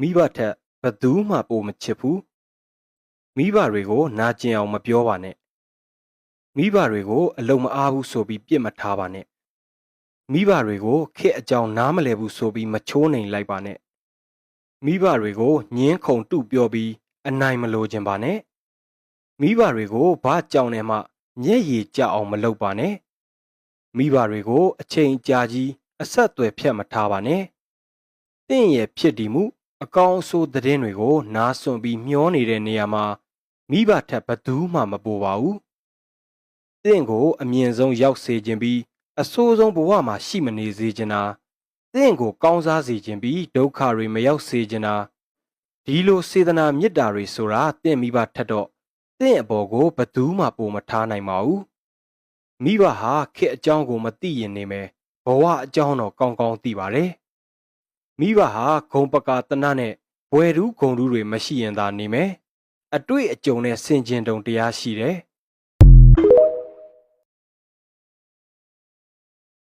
မိဘထက်ဘယ်သူမှပိုမချစ်ဘူးမိဘတွေကို နာကျင်အောင်မပြောပါနဲ့မိဘတွေကို အလုံးမအားဘူးဆိုပြီးပြစ်မထားပါနဲ့မိဘတွေကိုခက်အကြောင်းနားမလဲဘူးဆိုပြီးမချိုးနှိမ်လိုက်ပါနဲ့မိဘတွေကိုညင်းခုန်တုပြောပြီး အနိုင်မလိုချင်ပါနဲ့မိဘတွေကိုဘာကြောင်နဲ့မှညက်ရည်ကြအောင်မလုပ်ပါနဲ့မိဘတွေကို အချိန်ကြာကြီးအဆက်အသွယ်ဖြတ်မထားပါနဲ့တင့်ရဲ့ဖြစ်တည်မှု အကောင်အဆိုးသတင်းတွေကို နားစွန့်ပြီးမျောနေတဲ့နေရာမှာမိဘထက်ဘသူမှမပိုပါဘူး။တင့်ကို အမြင့်ဆုံးရောက်စေခြင်းပြီးအဆိုးဆုံးဘဝမှာရှိမနေစေခြင်းတာတင့်ကို ကောင်းစားစေခြင်းပြီးဒုက္ခတွေမရောက်စေခြင်းတာဒီလိုစေတနာမေတ္တာတွေဆိုတာတင့်မိဘထက်တော့တင့်အပေါ်ကိုဘသူမှပိုမထားနိုင်ပါဘူး။မိဘဟာခက်အကြောင်းကိုမသိရင်နေမယ်ဘဝအကြောင်းတော့ကောင်းကောင်းသိပါတယ်။ မိဘဟာဂုံပကာတနနဲ့ဘွယ်ရူးဂုံရူးတွေမရှိရင်သာနေမယ်အတွေ့အကြုံနဲ့စင်ကျင်တုံတရားရှိတယ်